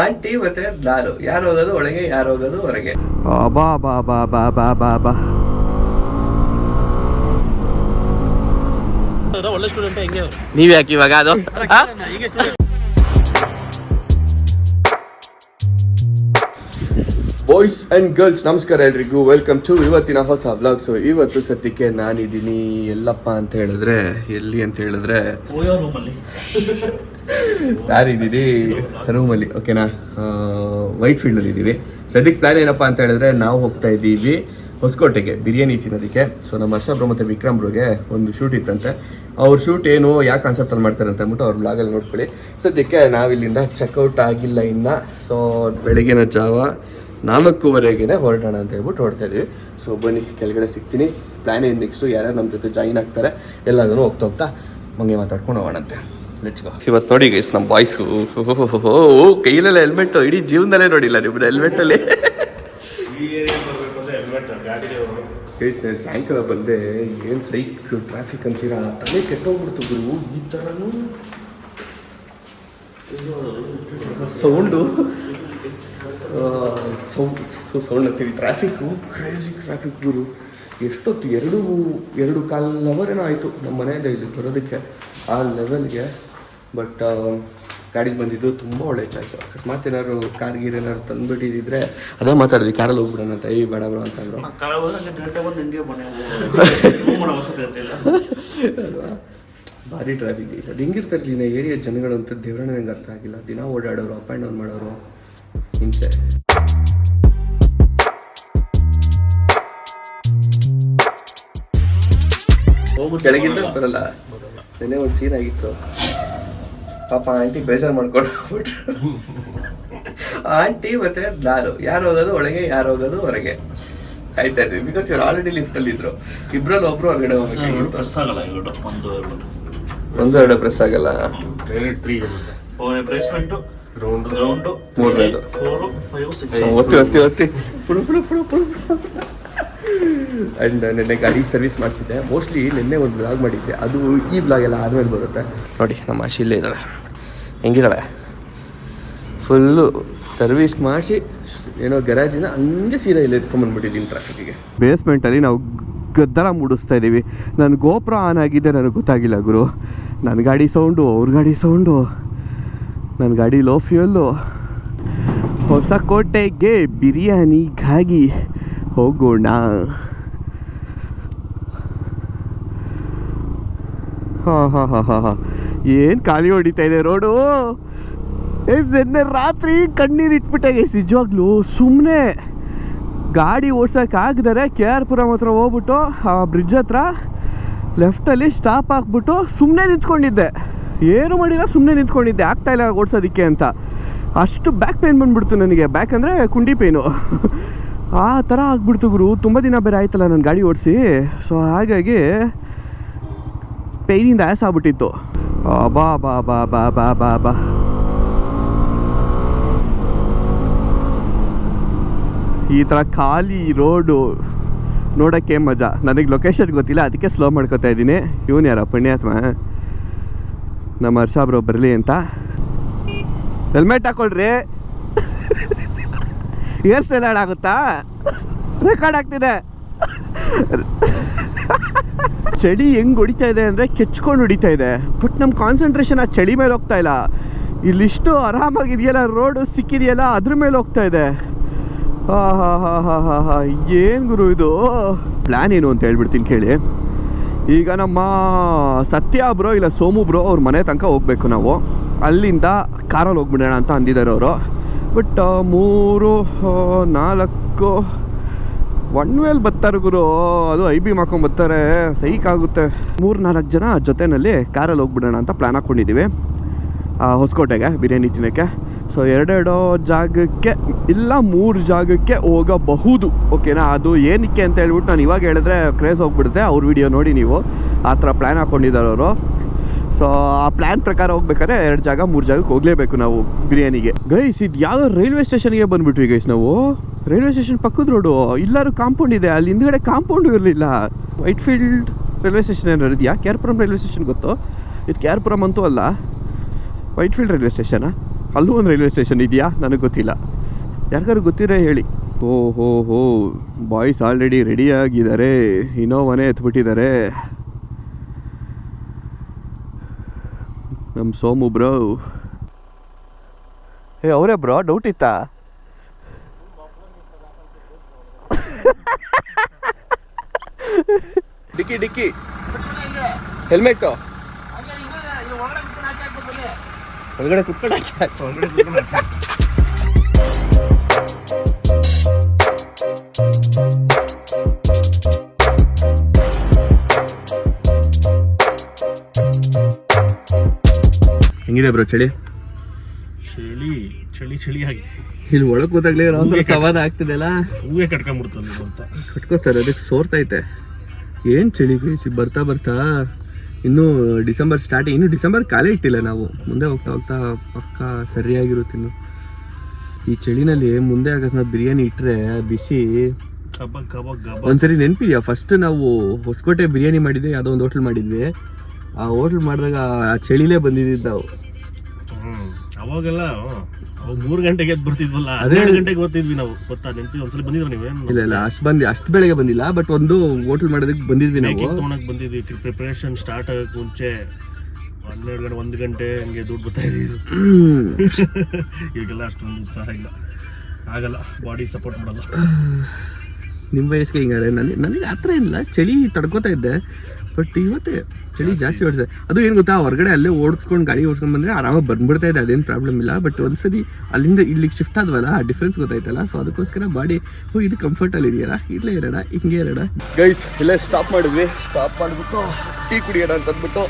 Aunty ಮತ್ತೆ ದಾರು. ಯಾರು ಹೋಗೋದು ಒಳಗೆ ಯಾರು ಹೋಗೋದು ಹೊರಗೆ. ಬಾ ಬಾ ಬಾ ಬಾ ಬಾ ಬಾ ಬಾ. ಒಳ್ಳೆ ಸ್ಟೂಡೆಂಟ್ ಹೆಂಗೆ ನೀವ್ ಯಾಕೆ ಇವಾಗ ಅದು? ಈಗ ಬಾಯ್ಸ್ ಅಂಡ್ ಗರ್ಲ್ಸ್ ನಮಸ್ಕಾರ ಎಲ್ರಿಗೂ. ವೆಲ್ಕಮ್ ಟು ಇವತ್ತಿನ ಹೊಸ ವ್ಲಾಗ್ಸು ಇವತ್ತು ಸದ್ಯಕ್ಕೆ ನಾನಿದ್ದೀನಿ. ಎಲ್ಲಪ್ಪ ಅಂತ ಹೇಳಿದ್ರೆ ಎಲ್ಲಿ ಅಂತ ಹೇಳಿದ್ರೆ ಓಯೋ ರೂಮಲ್ಲಿ ಓಕೆನಾ ವೈಟ್ ಫೀಲ್ಡಲ್ಲಿ ಇದ್ದೀವಿ. ಸದ್ಯಕ್ಕೆ ಪ್ಲ್ಯಾನ್ ಏನಪ್ಪ ಅಂತ ಹೇಳಿದ್ರೆ ನಾವು ಹೋಗ್ತಾ ಇದ್ದೀವಿ ಹೊಸಕೋಟೆಗೆ, ಬಿರಿಯಾನಿ ತಿನ್ನೋದಕ್ಕೆ. ಸೊ ನಮ್ಮ ಹರ್ಷಬ್ರು ಮತ್ತು ವಿಕ್ರಮ್ರಿಗೆ ಒಂದು ಶೂಟ್ ಇತ್ತಂತೆ. ಅವ್ರ ಶೂಟ್ ಏನು ಯಾವ ಕಾನ್ಸೆಪ್ಟಲ್ಲಿ ಮಾಡ್ತಾರೆ ಅಂತ ಅಂದ್ಬಿಟ್ಟು ಅವ್ರ ಬ್ಲಾಗಲ್ಲಿ ನೋಡ್ಕೊಳ್ಳಿ. ಸದ್ಯಕ್ಕೆ ನಾವಿಲ್ಲಿಂದ ಚೆಕ್ಔಟ್ ಆಗಿಲ್ಲ ಇನ್ನು. ಸೊ ಬೆಳಗಿನ ಜಾವ ನಾಲ್ಕೂವರೆಗೆ ಹೊರಡೋಣ ಅಂತ ಹೇಳ್ಬಿಟ್ಟು ಹೊರಡ್ತಾ ಇದ್ದೀವಿ. ಸೊ ಬನ್ನಿ, ಕೆಳಗಡೆ ಸಿಗ್ತೀನಿ. ಪ್ಲ್ಯಾನ್ ಏನು ನೆಕ್ಸ್ಟು ಯಾರ್ಯಾರು ನಮ್ಮ ಜೊತೆ ಜಾಯಿನ್ ಆಗ್ತಾರೆ, ಎಲ್ಲದನ್ನು ಹೋಗ್ತಾ ಹೋಗ್ತಾ ಮಂಗೆ ಮಾತಾಡ್ಕೊಂಡು ಹೋಗೋಣಂತೆ. ಇವತ್ತು ನೋಡಿ ಗೈಸ್ ನಮ್ಮ ಬಾಯ್ಸ್ ಕೈಯಲ್ಲೆಲ್ಲ ಹೆಲ್ಮೆಟ್ ಇಡೀ ಜೀವನದಲ್ಲೇ ನೋಡಿಲ್ಲ ನಿಮ್ಮ ಹೆಲ್ಮೆಟ್ ಅಲ್ಲಿ. ಸಾಯಂಕಾಲ ಬಂದೆ, ಏನು ಸೈಕ್ ಟ್ರಾಫಿಕ್ ಅಂತೀರಾ? ತಲೆ ಕೆಟ್ಟೋಗ್ಬಿಡ್ತು ಗುರು, ಈ ಥರನೂ ಸೌಂಡು ಸೌಂಡ್ ಅಂತೀವಿ. ಟ್ರಾಫಿಕ್ಕು ಕ್ರೇಜಿ ಟ್ರಾಫಿಕ್ ಗುರು. ಎಷ್ಟೊತ್ತು, ಎರಡು ಎರಡು ಕಾಲ್ ಏನೋ ಆಯಿತು. ನಮ್ಮ ಮನೆಯಿಂದ ಇಲ್ಲಿ ತರೋದಕ್ಕೆ, ಆ ಲೆವೆಲ್ಗೆ ಬಟ್ ಗಾಡಿಗೆ ಬಂದಿದ್ದು ತುಂಬ ಒಳ್ಳೆ ಚಾಯ್ಸ್ ಅಕಸ್ಮಾತ್ ಏನಾದ್ರು ಕಾರ್ ಗೀರ್ ಏನಾದ್ರು ತಂದ್ಬಿಟ್ಟಿದ್ರೆ ಅದೇ ಮಾತಾಡಿದ್ವಿ ಕಾರಲ್ಲಿ ಹೋಗ್ಬಿಡೋಣ ಅಂತ ಏಯ್ ಬೇಡ ಬೇಡ ಅಂತಂದ್ರು ಅಲ್ವಾ? ಭಾರಿ ಟ್ರಾಫಿಕ್ ಐತೆ ಅದು ಹೆಂಗಿರ್ತಾರೆ ಇಲ್ಲಿನ ಏರಿಯಾ ಜನಗಳು ಅಂತ ದೇವರನ್ನ ನಂಗೆ ಅರ್ಥ ಆಗಿಲ್ಲ. ದಿನ ಓಡಾಡೋರು ಅಪ್ ಆ್ಯಂಡ್ ಡೌನ್ ಮಾಡೋರು ಹಿಂಸೆ. ಕೆಳಗಿಂದ ಬರಲ್ಲ. ನೆನೆ ಒಂದು ಸೀನ್ ಆಗಿತ್ತು. ಪಾಪ ಆಂಟಿ ಬೇಜಾರು ಮಾಡ್ಕೊಂಡು ಹೋಗ್ಬಿಟ್ರು. ಆಂಟಿ ಮತ್ತೆ ನಾನು. ಯಾರು ಹೋಗೋದು? ಒಳಗೆ ಯಾರು ಹೋಗೋದು? ಹೊರಗೆ. ಆಯ್ತಾ ಇದ್ವಿ ಬಿಕಾಸ್ ಇವ್ರು ಆಲ್ರೆಡಿ ಲಿಫ್ಟ್ ಅಲ್ಲಿ ಇದ್ರು. ಇಬ್ರಲ್ಲಿ ಒಬ್ರು ಹೊರಗಡೆ ಹೋಗ್ಬೇಕಾಗಿತ್ತು ಪ್ರೆಸ್ ಆಗಲ್ಲ ಇವರು ಒಂದು ಎರಡು ಒಂದು ಎರಡು ಪ್ರೆಸ್ ಆಗಲ್ಲ. ಮೂರನೇದು. ಒತ್ತಿ ಒತ್ತಿ ಒತ್ತಿ. ಪುಡು ಪುಡು ಪುಡು ಪುಡು. ಆ್ಯಂಡ್ ನಿನ್ನೆ ಗಾಡಿ ಸರ್ವಿಸ್ ಮಾಡಿಸಿದ್ದೆ. ಮೋಸ್ಟ್ಲಿ ನಿನ್ನೆ ಒಂದು ಬ್ಲಾಗ್ ಮಾಡಿದ್ದೆ. ಅದು ಈ ಬ್ಲಾಗ್ ಎಲ್ಲ ಆದಮೇಲೆ ಬರುತ್ತೆ. ನೋಡಿ, ನಮ್ಮ ಆಶಿ ಇಲ್ಲೇ ಇದ್ದಾಳೆ. ಹೆಂಗಿದ್ದಾಳೆ? ಫುಲ್ಲು ಸರ್ವಿಸ್ ಮಾಡಿಸಿ, ಏನೋ ಗರಾಜಿನ ಹಂಗೆ ಸೀದಾ ಇಲ್ಲಿ ಎತ್ಕೊಂಡ್ಬಂದ್ಬಿಟ್ಟಿದ್ದೀನಿ ಟ್ರಾಫಿಕ್ಕಿಗೆ ಬೇಸ್ಮೆಂಟಲ್ಲಿ ನಾವು ಗದ್ದಲ ಮೂಡಿಸ್ತಾ ಇದ್ದೀವಿ. ನನ್ನ ಗೋಪುರ ಆನ್ ಆಗಿದೆ, ನನಗೆ ಗೊತ್ತಾಗಿಲ್ಲ ಗುರು. ನನ್ನ ಗಾಡಿ ಸೌಂಡು ಅವ್ರ ಗಾಡಿ ಸೌಂಡು ನನ್ನ ಗಾಡಿ ಲೋ ಫ್ಯೂಯಲ್ಲು ಹೊಸ ಕೋಟೆಗೆ ಬಿರಿಯಾನಿಗಾಗಿ ಹೋಗೋಣ. ಹಾಂ ಹಾಂ ಹಾಂ ಹಾಂ ಏನು ಖಾಲಿ ಹೊಡಿತಾ ಇದೆ ರೋಡು? ಏ ರಾತ್ರಿ ಕಣ್ಣೀರು ಇಟ್ಬಿಟ್ಟೆ ಗೈಸ್, ನಿಜವಾಗ್ಲೂ. ಸುಮ್ಮನೆ ಗಾಡಿ ಓಡ್ಸೋಕ್ಕಾಗ್ದರೆ ಕೆ ಆರ್ ಪುರಂ ಹತ್ರ ಹೋಗ್ಬಿಟ್ಟು, ಆ ಬ್ರಿಡ್ಜ್ ಹತ್ರ ಲೆಫ್ಟಲ್ಲಿ ಸ್ಟಾಪ್ ಹಾಕ್ಬಿಟ್ಟು ಸುಮ್ಮನೆ ನಿಂತ್ಕೊಂಡಿದ್ದೆ. ಏನು ಮಾಡಿಲ್ಲ ಸುಮ್ಮನೆ ನಿಂತ್ಕೊಂಡಿದ್ದೆ. ಆಗ್ತಾ ಇಲ್ಲ ಓಡಿಸೋದಕ್ಕೆ ಅಂತ. ಅಷ್ಟು ಬ್ಯಾಕ್ ಪೇನ್ ಬಂದ್ಬಿಡ್ತು ನನಗೆ. ಬ್ಯಾಕ್ ಅಂದರೆ ಕುಂಡಿ ಪೇನು ಆ ಥರ ಆಗ್ಬಿಡ್ತು ಗುರು. ತುಂಬ ದಿನ ಬೇರೆ ಆಯ್ತಲ್ಲ ನಾನು ಗಾಡಿ ಓಡಿಸಿ. ಸೊ ಹಾಗಾಗಿ ಪೈನಿಂದ ಆಯಾಸ ಆಗ್ಬಿಟ್ಟಿತ್ತು ಆ, ಬಾ ಬಾ ಬಾ ಬಾ ಬಾ ಬಾ ಬಾ. ಈ ಥರ ಖಾಲಿ ರೋಡು ನೋಡೋಕ್ಕೆ ಮಜಾ. ನನಗೆ ಲೊಕೇಶನ್ ಗೊತ್ತಿಲ್ಲ ಅದಕ್ಕೆ ಸ್ಲೋ ಮಾಡ್ಕೋತಾ ಇದ್ದೀನಿ. ಇವನು ಯಾರ? ಪುಣ್ಯಾತ್ಮ. ನಮ್ಮ ಹರ್ಷಾಬ್ರು ಬರಲಿ ಅಂತ. ಹೆಲ್ಮೆಟ್ ಹಾಕೊಳ್ರಿ. ಏರ್ ಸ್ಟೈಲ್ ಆಗುತ್ತಾ? ರೆಕಾರ್ಡ್ ಆಗ್ತಿದೆ. ಚಳಿ ಹೆಂಗೆ ಹೊಡಿತಾ ಇದೆ ಅಂದರೆ ಕೆಚ್ಕೊಂಡು ಹೊಡಿತಾ ಇದೆ. ಬಟ್ ನಮ್ಮ ಕಾನ್ಸಂಟ್ರೇಷನ್ ಆ ಚಳಿ ಮೇಲೆ ಹೋಗ್ತಾ ಇಲ್ಲ. ಇಲ್ಲಿಷ್ಟು ಆರಾಮಾಗಿದೆಯಲ್ಲ ರೋಡು ಸಿಕ್ಕಿದೆಯಲ್ಲ, ಅದ್ರ ಮೇಲೆ ಹೋಗ್ತಾ ಇದೆ. ಹಾ ಹಾ ಹಾ ಹಾ ಹಾ ಹಾ, ಏನು ಗುರು ಇದು? ಪ್ಲ್ಯಾನ್ ಏನು ಅಂತ ಹೇಳ್ಬಿಡ್ತೀನಿ ಕೇಳಿ. ಈಗ ನಮ್ಮ ಸತ್ಯ ಬ್ರೋ, ಇಲ್ಲ ಸೋಮು ಬ್ರೋ ಅವ್ರ ಮನೆ ತನಕ ಹೋಗ್ಬೇಕು ನಾವು. ಅಲ್ಲಿಂದ ಕಾರಲ್ಲಿ ಹೋಗ್ಬಿಡೋಣ ಅಂತ ಅಂದಿದ್ದಾರೆ ಅವರು. ಬಟ್ ಮೂರು ನಾಲ್ಕು ಒನ್ ವೇಲ್ ಬರ್ತಾರೆ ಗುರು. ಅದು ಐ ಬಿ ಮಾಡ್ಕೊಂಡು ಬರ್ತಾರೆ. ಸೈಕ್ ಆಗುತ್ತೆ. ಮೂರು ನಾಲ್ಕು ಜನ ಜೊತೆಯಲ್ಲಿ ಕಾರಲ್ಲಿ ಹೋಗ್ಬಿಡೋಣ ಅಂತ ಪ್ಲ್ಯಾನ್ ಹಾಕ್ಕೊಂಡಿದ್ದೀವಿ ಹೊಸಕೋಟೆಗೆ, ಬಿರಿಯಾನಿ ತಿನ್ನಕ್ಕೆ. ಸೊ ಎರಡೆರಡು ಜಾಗಕ್ಕೆ, ಇಲ್ಲ, ಮೂರು ಜಾಗಕ್ಕೆ ಹೋಗಬಹುದು. ಓಕೆನಾ ಅದು ಏನಕ್ಕೆ ಅಂತ ಹೇಳ್ಬಿಟ್ಟು ನಾನು ಇವಾಗ ಹೇಳಿದ್ರೆ ಕ್ರೇಜ್ ಹೋಗ್ಬಿಡುತ್ತೆ. ಅವ್ರ ವಿಡಿಯೋ ನೋಡಿ ನೀವು. ಆ ಥರ ಪ್ಲ್ಯಾನ್ ಹಾಕ್ಕೊಂಡಿದ್ದಾರೆ ಸೊ ಆ ಪ್ಲ್ಯಾನ್ ಪ್ರಕಾರ ಹೋಗ್ಬೇಕಾದ್ರೆ ಎರಡು ಜಾಗ, ಮೂರು ಜಾಗಕ್ಕೆ ಹೋಗಲೇಬೇಕು ನಾವು ಬಿರಿಯಾನಿಗೆ. ಗೈಸ್ ಇದು ಯಾವುದೋ ರೈಲ್ವೆ ಸ್ಟೇಷನ್ಗೆ ಬಂದ್ಬಿಟ್ವಿ ಗೈಸ್ ನಾವು. ರೈಲ್ವೆ ಸ್ಟೇಷನ್ ಪಕ್ಕದ ರೋಡು ಇಲ್ಲಾರು ಕಾಂಪೌಂಡ್ ಇದೆ, ಅಲ್ಲಿ ಹಿಂದ್ಗಡೆ ಕಾಂಪೌಂಡು ಇರಲಿಲ್ಲ. ವೈಟ್ ಫೀಲ್ಡ್ ರೈಲ್ವೆ ಸ್ಟೇಷನ್ ಏನಾರು ಇದೆಯಾ? ಕೇರ್ಪುರಂ ರೈಲ್ವೆ ಸ್ಟೇಷನ್ ಗೊತ್ತು. ಇದು ಕೇರ್ಪುರಂ ಅಂತೂ ಅಲ್ಲ. ವೈಟ್ ಫೀಲ್ಡ್ ರೈಲ್ವೆ ಸ್ಟೇಷನಾ ಅಲ್ಲೂ ಒಂದು ರೈಲ್ವೆ ಸ್ಟೇಷನ್ ಇದೆಯಾ? ನನಗೆ ಗೊತ್ತಿಲ್ಲ. ಯಾರಿಗಾರು ಗೊತ್ತಿರೋ ಹೇಳಿ. ಓ ಹೋ ಹೋ ಬಾಯ್ಸ್ ಆಲ್ರೆಡಿ ರೆಡಿ ಆಗಿದ್ದಾರೆ. ಇನ್ನೋವನೇ ಎತ್ಬಿಟ್ಟಿದ್ದಾರೆ. ನಮ್ಮ ಸೋಮು ಬ್ರೋ. ಏ ಅವರೇ ಬ್ರೋ ಡೌಟ್ ಇತ್ತಾ? ಡಿಕ್ಕಿ ಡಿಕ್ಕಿ. ಹೆಲ್ಮೆಟ್ಟು ಒಳಗಡೆ ಕುತ್ಕೊಂಡು ಹೆಂಗಿದೆ ಬ್ರೋ ಚಳಿ? ಚಳಿ ಚಳಿ ಚಳಿ ಆಗಿದೆ. ಇಲ್ಲಿ ಒಳಗೆ ಕೂತಾಗ್ಲೇ ಒಂಥರ ಸವಾದ ಆಗ್ತದಲ್ಲ ಹೂವೇ ಕಟ್ಕೊಂಡ್ಬಿಡ್ತಾನೆ ಅಂತ. ಕಟ್ಕೋತಾರೆ ಅದಕ್ಕೆ ಸೋರ್ತೈತೆ. ಏನು ಚಳಿ ಗೈಸಿ ಬರ್ತಾ ಬರ್ತಾ? ಇನ್ನೂ ಡಿಸೆಂಬರ್ ಸ್ಟಾರ್ಟ್ ಇನ್ನು ಡಿಸೆಂಬರ್ ಕಾಲೇ ಇಟ್ಟಿಲ್ಲ ನಾವು. ಮುಂದೆ ಹೋಗ್ತಾ ಹೋಗ್ತಾ ಪಕ್ಕ ಸರಿಯಾಗಿರುತ್ತೆ ಇನ್ನು. ಈ ಚಳಿನಲ್ಲಿ ಮುಂದೆ ಅಕಸ್ಮಾತ್ ಬಿರಿಯಾನಿ ಇಟ್ಟರೆ ಬಿಸಿ. ಒಂದ್ಸರಿ ನೆನಪಿದ್ಯಾ? ಫಸ್ಟ್ ನಾವು ಹೊಸಕೋಟೆ ಬಿರಿಯಾನಿ ಮಾಡಿದ್ವಿ ಯಾವುದೋ ಒಂದು ಹೋಟ್ಲ್ ಮಾಡಿದ್ವಿ. ಆ ಹೋಟ್ಲ್ ಮಾಡಿದಾಗ ಆ ಚಳಿಲೇ ಬಂದಿದ್ದಿದ್ದು ನಾವು. ಅವಾಗೆಲ್ಲ. ಅವಾಗ ಮೂರು ಗಂಟೆಗೆ ಎದ್ದು ಬರ್ತಿದ್ವಲ್ಲ ಹನ್ನೆರಡು ಗಂಟೆಗೆ ಬರ್ತಿದ್ವಿ ನಾವು. ಗೊತ್ತಾ ನೆನಪಿ ಒಂದ್ಸಲ ಬಂದಿದ್ರ ನೀವೇನು ಇಲ್ಲ ಇಲ್ಲ ಅಷ್ಟು ಬಂದು ಅಷ್ಟು ಬೆಳಗ್ಗೆ ಬಂದಿಲ್ಲ ಬಟ್ ಒಂದು ಹೋಟೆಲ್ ಮಾಡೋದಕ್ಕೆ ಬಂದಿದ್ವಿ ನಾವು. ತೊಗೊಳಕ್ ಬಂದಿದ್ವಿ. ಪ್ರಿಪ್ರೇಷನ್ ಸ್ಟಾರ್ಟ್ ಆಗಕ್ಕೆ ಮುಂಚೆ ಹನ್ನೆರಡು ಗಂಟೆ ಒಂದು ಗಂಟೆ ಹಂಗೆ ದುಡ್ಡು ಬರ್ತಾ ಇದ್ದೀವಿ. ಈಗೆಲ್ಲ ಅಷ್ಟೊಂದು ಉತ್ಸಾಹ ಇಲ್ಲ. ಆಗಲ್ಲ ಬಾಡಿ ಸಪೋರ್ಟ್ ಮಾಡಲ್ಲ. ನಿಮ್ಮ ವಯಸ್ಸಿಗೆ ಹಿಂಗಾರೆ ನನಗೆ ನನಗೆ ಆ ಥರ ಇಲ್ಲ ಚಳಿ ತಡ್ಕೋತಾ ಇದ್ದೆ ಬಟ್ ಇವತ್ತೇ ಚಳಿ ಜಾಸ್ತಿ ಹೊಡ್ತದೆ. ಅದು ಏನು ಗೊತ್ತಾ? ಹೊರಗಡೆ ಅಲ್ಲೇ ಓಡಿಸ್ಕೊಂಡು ಗಾಡಿ ಓಡಿಸ್ಕೊಂಡು ಬಂದರೆ ಆರಾಮಾಗಿ ಬಂದ್ಬಿಡ್ತಾ ಇದೆ, ಅದೇನು ಪ್ರಾಬ್ಲಮ್ ಇಲ್ಲ. ಬಟ್ ಒಂದ್ಸತಿ ಅಲ್ಲಿಂದ ಇಲ್ಲಿಗೆ ಶಿಫ್ಟ್ ಆದ್ವಲ್ಲ, ಆ ಡಿಫ್ರೆನ್ಸ್ ಗೊತ್ತಾಯ್ತಲ್ಲ. ಸೊ ಅದಕ್ಕೋಸ್ಕರ ಬಾಡಿ ಓ ಇದು ಕಂಫರ್ಟಲ್ಲಿ ಇದೆಯಲ್ಲ? ಇಲ್ಲೇ ಇರೋಣ ಹಿಂಗೆ ಇರೋಣ ಗೈಸ್ ಇಲ್ಲೇ ಸ್ಟಾಪ್ ಮಾಡಿದ್ವಿ. ಸ್ಟಾಪ್ ಮಾಡಿಬಿಟ್ಟು ಟೀ ಕುಡಿಯೋಣ ಅಂತ ಅಂದ್ಬಿಟ್ಟು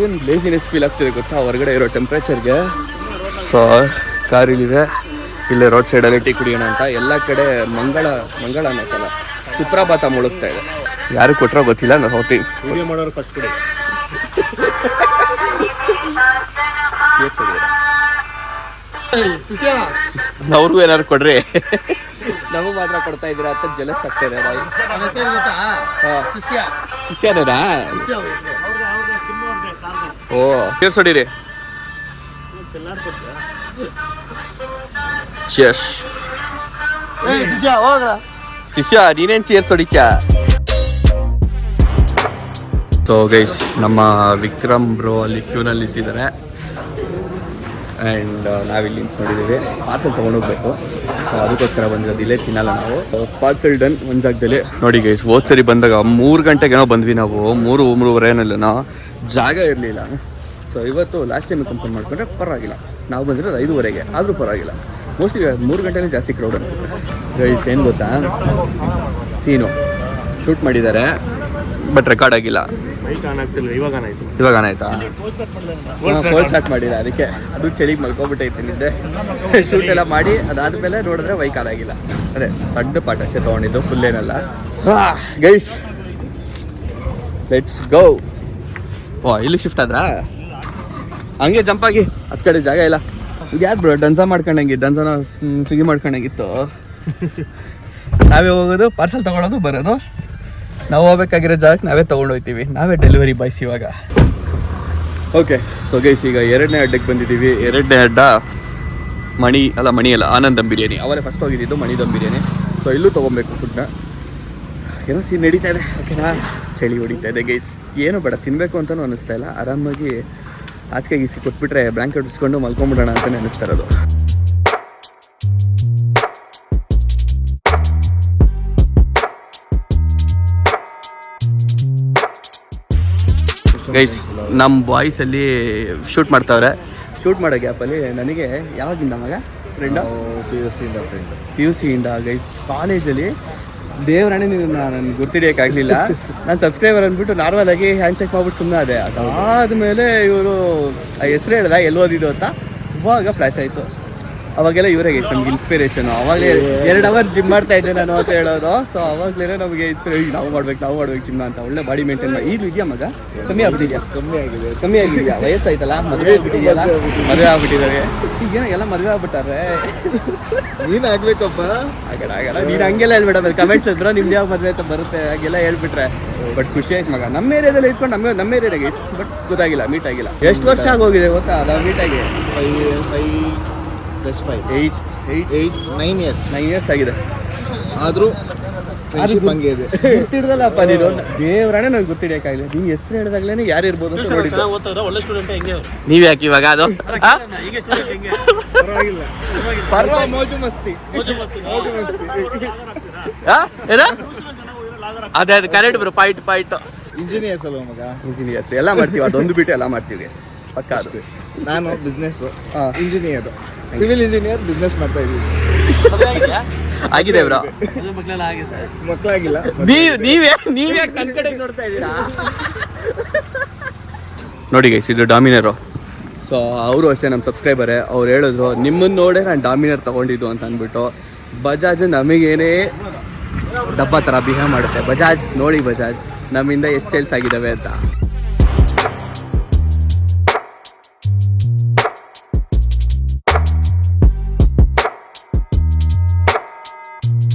ಏನು ಲೇಸಿನೆಸ್ ಫೀಲ್ ಆಗ್ತಿದೆ ಗೊತ್ತಾ? ಹೊರಗಡೆ ಇರೋ ಟೆಂಪ್ರೇಚರ್ಗೆ ಸೊ ಕಾರ್ ಇಲ್ಲಿದೆ ಇಲ್ಲೇ ರೋಡ್ ಸೈಡಲ್ಲಿ ಟೀ ಕುಡಿಯೋಣ ಅಂತ. ಎಲ್ಲ ಕಡೆ ಮಂಗಳ ಮಂಗಳ ಅನ್ನೋಕ್ಕಲ್ಲ ಸುಪ್ರಭಾತ ಮುಳುಗ್ತಾ ಇದೆ. ಯಾರು ಕೊಟ್ರ ಗೊತ್ತಿಲ್ಲ ನಾನು ಹೋಗ್ತೀನಿ. ವಿಡಿಯೋ ಮಾಡೋರು ಫಸ್ಟ್ ಕಡೆ. ಅವ್ರಿಗೂ ಏನಾದ್ರು ಕೊಡ್ರಿ. ನಮಗೂ ಮಾತ್ರ ಕೊಡ್ತಾ ಇದ್ದೀರಾ ಅಂತ ಜಲಸ್ ಆಗ್ತಾ ಇದೆ ಶಿಷ್ಯನದಾ ಓ ಕೇರ್ಸೊಡಿರಿ ಚೇರ್ಸ್ ಶಿಷ್ಯ ನೀನೇನ್ ಚೇರ್ಸ್ ಹೊಡಿತ್ಯಾ? ಸೊ ಗೈಸ್ ನಮ್ಮ ವಿಕ್ರಮ್ ಬ್ರೋ ಅಲ್ಲಿ ಕ್ಯೂನಲ್ಲಿ ನಿಂತಿದ್ದಾರೆ ಆ್ಯಂಡ್ ನಾವಿಲ್ಲಿ ನಿಂತ್ಕೊಂಡಿದ್ದೀವಿ. ಪಾರ್ಸೆಲ್ ತೊಗೊಂಡೋಗ್ಬೇಕು ಸೊ ಅದಕ್ಕೋಸ್ಕರ ಬಂದಿರೋದು ಇಲ್ಲೇ ತಿನ್ನಲ್ಲ ನಾವು. ಪಾರ್ಸೆಲ್ ಡನ್ ಒಂದು ಜಾಗದಲ್ಲಿ. ನೋಡಿ ಗೈಸ್ ಹೋದ್ ಸರಿ ಬಂದಾಗ ಮೂರು ಗಂಟೆಗೇನೋ ಬಂದ್ವಿ ನಾವು. ಮೂರು ನಾ ಜಾಗ ಇರಲಿಲ್ಲ. ಸೊ ಇವತ್ತು ಲಾಸ್ಟ್ ಟೈಮ್ ಕಂಪೇರ್ ಮಾಡಿಕೊಂಡ್ರೆ ಪರವಾಗಿಲ್ಲ. ನಾವು ಬಂದಿರೋದು ಐದುವರೆಗೆ. ಆದರೂ ಪರವಾಗಿಲ್ಲ. ಮೋಸ್ಟ್ಲಿ ಮೂರು ಗಂಟೆನೇ ಜಾಸ್ತಿ ಕ್ರೌಡ್ ಅನ್ಸುತ್ತೆ. ಗೈಸ್ ಏನು ಗೊತ್ತಾ? ಸೀನು ಶೂಟ್ ಮಾಡಿದ್ದಾರೆ. ಬಟ್ ರೆಕಾರ್ಡ್ ಆಗಿಲ್ಲ. ಇವಾಗ ಆನ್ ಆಯ್ತು. ಇವಾಗ ಆಯ್ತಾ? ಕೋಲ್ ಸ್ಟಾರ್ಟ್ ಮಾಡಿಲ್ಲ ಅದಕ್ಕೆ ಅದು ಚಳಿಗೆ ಮಲ್ಕೊಬಿಟ್ಟೈತೆ ನಿದ್ದೆ ಶೂಟ್ ಎಲ್ಲ ಮಾಡಿ ಅದಾದ್ಮೇಲೆ ನೋಡಿದ್ರೆ ಬೈಕ್ ಆಗಿಲ್ಲ. ಅದೇ ಸಣ್ಣ ಪಾಠ ಅಷ್ಟೇ ತೊಗೊಂಡಿದ್ದು ಫುಲ್ ಏನಲ್ಲ. ಗೈಸ್ ಲೆಟ್ಸ್ ಗೋ ಓ ಇಲ್ಲಿ ಶಿಫ್ಟ್ ಆದ್ರಾ? ಹಂಗೆ ಜಂಪ್ ಆಗಿ ಅದ್ ಕಡೆ ಜಾಗ ಇಲ್ಲ. ಇದು ಯಾರು ಬ್ರೋ ಡನ್ಸ ಮಾಡ್ಕೊಂಡಂಗೆ ಡನ್ಸನ ಸಿಗಿ ಮಾಡ್ಕೊಂಡಂಗಿತ್ತು ನಾವೇ ಹೋಗೋದು ಪಾರ್ಸಲ್ ತಗೊಳ್ಳೋದು ಬರೋದು? ನಾವು ಹೋಗ್ಬೇಕಾಗಿರೋ ಜಾಗಕ್ಕೆ ನಾವೇ ತೊಗೊಂಡೋಗ್ತೀವಿ. ನಾವೇ ಡೆಲಿವರಿ ಬಾಯ್ಸ್ ಇವಾಗ. ಓಕೆ ಸೊ ಗೈಸ್ ಈಗ ಎರಡನೇ ಅಡ್ಡಕ್ಕೆ ಬಂದಿದ್ದೀವಿ. ಎರಡನೇ ಅಡ್ಡ ಮಣಿ, ಅಲ್ಲ ಮಣಿ ಅಲ್ಲ, ಆನಂದ್ ಬಿರಿಯಾನಿ. ಅವರೇ ಫಸ್ಟ್ ಹೋಗಿದ್ದು ಮಣಿ ದಮ್ ಬಿರಿಯಾನಿ. ಸೊ ಇಲ್ಲೂ ತೊಗೊಬೇಕು ಫುಡ್ನ ಏನೋ ಸೀನ್ ನಡೀತಾ ಇದೆ. ಓಕೆನಾ ಚಳಿ ಹೊಡಿತಾ ಇದೆ ಗೈಸ್ ಏನು ಬೇಡ ತಿನ್ನಬೇಕು ಅಂತಲೂ ಅನಿಸ್ತಾ ಇಲ್ಲ. ಆರಾಮಾಗಿ ಆಚೆಗೆ ಗೀಸಿ ಕೊಟ್ಬಿಟ್ರೆ ಬ್ಲಾಂಕೆಟ್ ಉಸ್ಕೊಂಡು ಮಲ್ಕೊಂಬಿಡೋಣ ಅಂತಲೇ ಅನ್ನಿಸ್ತಾ ಇರೋದು. ಗೈಸ್ ನಮ್ಮ ಬಾಯ್ಸಲ್ಲಿ ಶೂಟ್ ಮಾಡ್ತಾವ್ರೆ. ಶೂಟ್ ಮಾಡೋ ಗ್ಯಾಪಲ್ಲಿ ನನಗೆ ಯಾವಾಗಿಂದ ಮಗ? ಫ್ರೆಂಡ್ ಪಿ ಯು ಸಿಯಿಂದ ಫ್ರೆಂಡ್ ಪಿ ಯು ಸಿಯಿಂದ ಗೈಸ್ ಕಾಲೇಜಲ್ಲಿ ದೇವರಾಣೆ ನೀವು ನಾನು ಗುರ್ತಿಡಿಯೋಕ್ಕಾಗಲಿಲ್ಲ ನಾನು ಸಬ್ಸ್ಕ್ರೈಬರ್ ಅಂದ್ಬಿಟ್ಟು ನಾರ್ಮಲ್ ಆಗಿ ಹ್ಯಾಂಡ್ ಚೆಕ್ ಮಾಡ್ಬಿಟ್ಟು ಸುಮ್ಮನೆ ಅದೇ ಅದಾದಮೇಲೆ ಇವರು ಹೆಸರು ಹೇಳ್ದ ಎಲ್ಲಿ ಓದಿದ್ದು ಅಂತ? ಇವಾಗ ಫ್ಲ್ಯಾಶ್ ಆಯಿತು. ಅವಾಗೆಲ್ಲ ಇವರೇ ನಮ್ಗೆ ಇನ್ಸ್ಪಿರೇಷನ್ ಅವಾಗಲೇ ಎರಡು ಅವರ್ ಜಿಮ್ ಮಾಡ್ತಾ ಇದ್ದೆ ನಾನು ಅಂತ ಹೇಳೋದು. ಸೊ ಅವಾಗಲೇ ನಮಗೆ ಇನ್ಸ್ಪಿರೇಷನ್ ನಾವು ಮಾಡ್ಬೇಕು ನಾವು ಮಾಡ್ಬೇಕು ಜಿಮ್ ಅಂತ. ಒಳ್ಳೆ ಬಾಡಿ ಮೇಂಟೈನ್ ಮಾಡಿ ಈಗಲೂ ಇದೆಯಾ ಮಗ? ಕಮ್ಮಿ ಆಗ್ಬಿಟ್ಟಿದ್ಯಾ? ಕಮ್ಮಿ ಆಗಿದೆ. ಕಮ್ಮಿ ಆಗಿದೆಯಾ? ವಯಸ್ಸಾಯ್ತಲ್ಲ? ಮದುವೆ ಆಗ್ಬಿಟ್ಟಿದೆಯಲ್ಲ? ಮದುವೆ ಆಗ್ಬಿಟ್ಟಿದ್ದಾರೆ. ಈಗ ಎಲ್ಲ ಮದುವೆ ಆಗ್ಬಿಟ್ಟಾರೆ. ನೀನ್ ಆಗ್ಬೇಕಪ್ಪ. ಆಗಲ್ಲ ಆಗಲ್ಲ. ನೀನು ಹಂಗೆಲ್ಲ ಹೇಳ್ಬೇಡ. ಆಮೇಲೆ ಕಮೆಂಟ್ಸ್ ಇದ್ರ ನಿಮ್ದು ಯಾವ ಮದುವೆ ಅಂತ ಬರುತ್ತೆ ಹಾಗೆಲ್ಲ ಹೇಳ್ಬಿಟ್ರೆ. ಬಟ್ ಖುಷಿ ಆಯ್ತು ಮಗ. ನಮ್ಮ ಏರಿಯಾದಲ್ಲಿ ಇದ್ಕೊಂಡು ನಮ್ಮ ನಮ್ಮ ಏರಿಯಾಗೆ ಬಟ್ ಗೊತ್ತಾಗಿಲ್ಲ ಮೀಟ್ ಆಗಿಲ್ಲ. ಎಷ್ಟು ವರ್ಷ ಆಗೋಗಿದೆ ಗೊತ್ತಾ? ನಾವು ಮೀಟ್ ಆಗಿ? Five five plus five eight eight eight nine years nine years ಆಗಿದೆ. ಆದರೂ ಫ್ರೆಂಡ್ಶಿಪ್ ಹಂಗೆ ಇದೆ. ಗೊತ್ತಿಡ್ದಲ್ಲಪ್ಪ ನೀನು? ದೇವರಾಣೆ ನನಗೆ ಗೊತ್ತಿಡಿಯಕ್ಕಾಗಲಿಲ್ಲ ನೀನು ಹೆಸರು ಹೇಳಿದಾಗ್ಲೇ ಯಾರು ಇರ್ಬೋದು ಅಂತ ನೋಡಿದ್ದೆ. ಚೆನ್ನಾಗಿ ಓದ್ತಾರ ಒಳ್ಳೆ ಸ್ಟೂಡೆಂಟ್ ಹೆಂಗೆ ಅವ್ರು? ನೀವ್ ಯಾಕೆ ಇವಾಗ ಅದು? ಮೋಜು ಮಸ್ತಿ. ಮೋಜು ಮಸ್ತಿ? ಏನ? ಅದೇ ಅದು correct bro point point engineers ಅಲ್ವ ಮಗ? ಇಂಜಿನಿಯರ್ಸ್ ಎಲ್ಲ ಮಾಡ್ತೀವಿ ಅದೊಂದು ಬಿಟ್ಟು ಎಲ್ಲ ಮಾಡ್ತೀವಿ. ಪಕ್ಕ ಅದು. ನಾನು business. Engineer civil engineer business ಮಾಡ್ತಾ ಇದ್ದೀವಿ ಆಗಿದೆ ಬ್ರೋ. ಮಕ್ಕಳೆಲ್ಲ ಆಗಿದೆ ಮಕ್ಕಳಾಗಿಲ್ಲ. ನೀವ್ ನೀವೇ ನೀವೇ ಕಡೆ ನೋಡ್ತಾ ಇದ್ದೀರಾ ನೋಡಿ ಗೈಸ್ ಇದು ಡಾಮಿನರು. ಸೊ ಅವರು ಅಷ್ಟೇ ನಮ್ಮ ಸಬ್ಸ್ಕ್ರೈಬರೇ ಅವ್ರು ಹೇಳಿದ್ರು ನಿಮ್ಮನ್ನು ನೋಡೇ ನಾನು ಡಾಮಿನರ್ ತೊಗೊಂಡಿದ್ದು ಅಂತ ಅಂದ್ಬಿಟ್ಟು ಬಜಾಜ್ ನಮಗೇನೇ ಡಬ್ಬ ಥರ ಬಿಹೇವ್ ಮಾಡುತ್ತೆ. ಬಜಾಜ್ ನೋಡಿ ಬಜಾಜ್ ನಮ್ಮಿಂದ ಎಷ್ಟು ಸೇಲ್ಸ್ ಆಗಿದ್ದಾವೆ ಅಂತ.